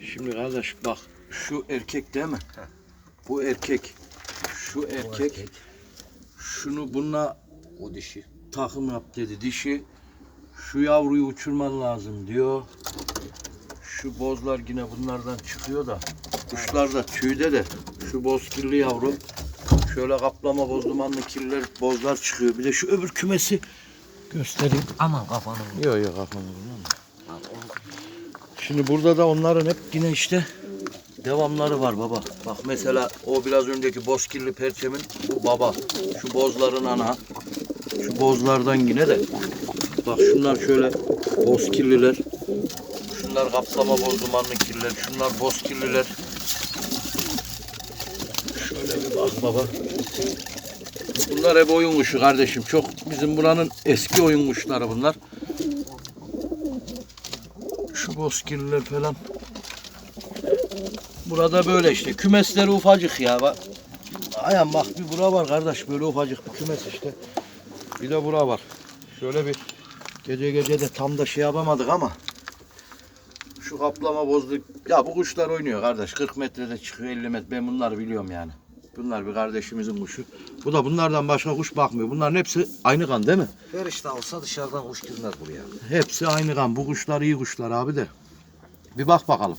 Şimdi kardeş bak şu erkek değil mi? Bu erkek. Şu erkek. Şunu bununla O dişi. takım yap dedi dişi. Şu yavruyu uçurman lazım diyor. Şu bozlar yine bunlardan çıkıyor da. Kuşlar da tüyde de. Şu boz kirli yavru. Şöyle kaplama boz dumanlı kirler bozlar çıkıyor. Bir de şu öbür kümesi göstereyim. Aman kafanı. Yok yok kafamı vurmam da. Şimdi burada da onların hep yine işte devamları var baba. Bak mesela o biraz önceki bozkirli perçemin bu baba. Şu bozların ana. Şu bozlardan yine de. Bak şunlar şöyle bozkirliler. Şunlar kaplama boz dumanlı kirliler. Şunlar bozkirliler. Şöyle bir bak baba. Bunlar hep oyun kuşu kardeşim. Çok bizim buranın eski oyun kuşları bunlar. Şu bozkirliler falan. Burada böyle işte. Kümesleri ufacık ya. Bak. Bak bir bura var kardeş. Böyle ufacık bir kümes işte. Bir de bura var. Şöyle bir gece gece de tam da şey yapamadık ama şu kaplama bozdu. Ya bu kuşlar oynuyor kardeş. 40 metrede çıkıyor 50 metre. Ben bunları biliyorum yani. Bunlar bir kardeşimizin kuşu. Bu da bunlardan başka kuş bakmıyor. Bunların hepsi aynı kan değil mi? Her işte olsa dışarıdan kuş girmez buraya. Hepsi aynı kan. Bu kuşlar iyi kuşlar abi de. Bir bak bakalım.